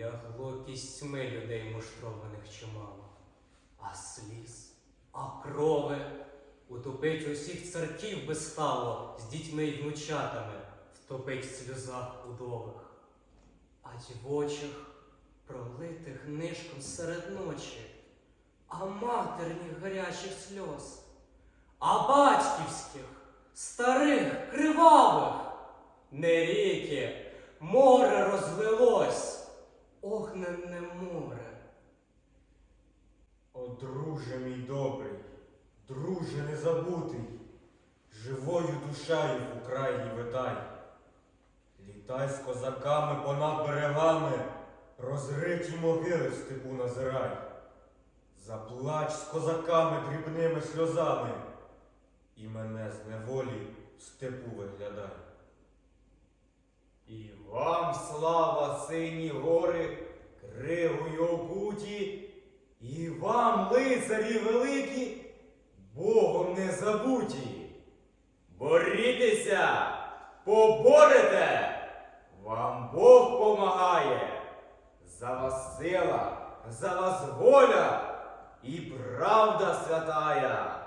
Лягло кістьми людей муштрованих чимало, а сліз, а крови. Утопить усіх царків стало з дітьми й внучатами, втопить в сльозах удових, а дівочих пролитих нишком серед ночі, а матерніх гарячих сльоз, а батьківських, старих, кривавих, не ріки, море розлилось огненне море. О, друже мій добрий, друже незабутий, живою душею в Україні витай. Літай з козаками понад берегами, розриті могили в степу назирай. Заплач з козаками дрібними сльозами, і мене з неволі в степу виглядай. Слава, сині гори, кривою окуті, і вам, лицарі великі, Богом не забуті. Борітеся, поборете, вам Бог помагає. За вас сила, за вас воля і правда святая.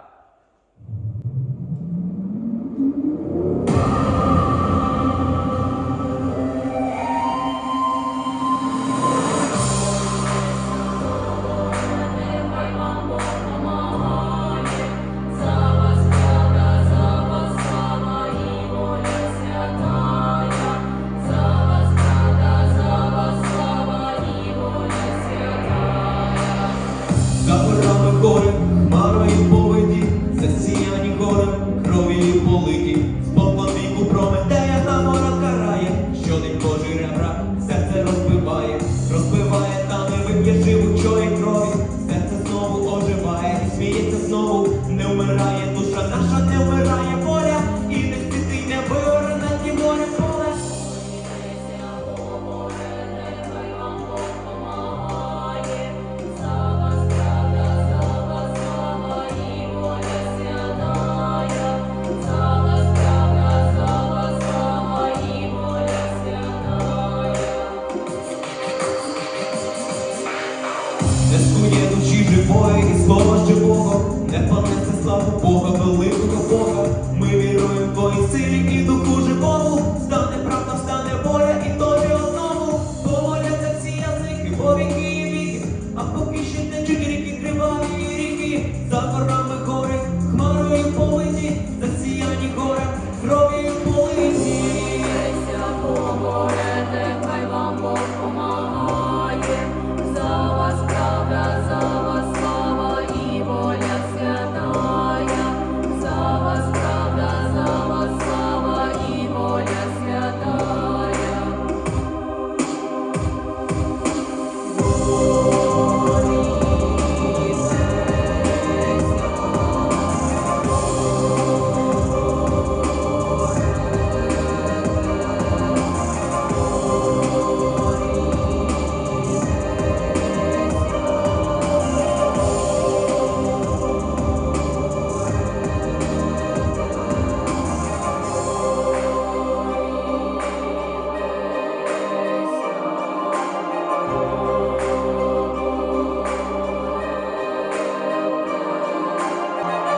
Знову, не вмирає душа. Наша, не вмирає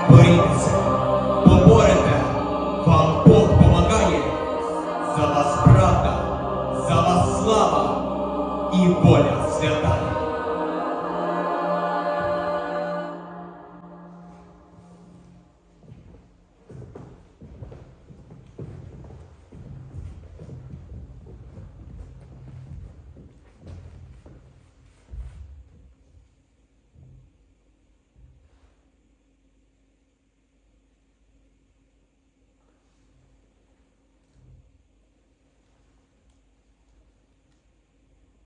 Боріться, поборете, вам Бог помагає. За вас правда, за вас слава і воля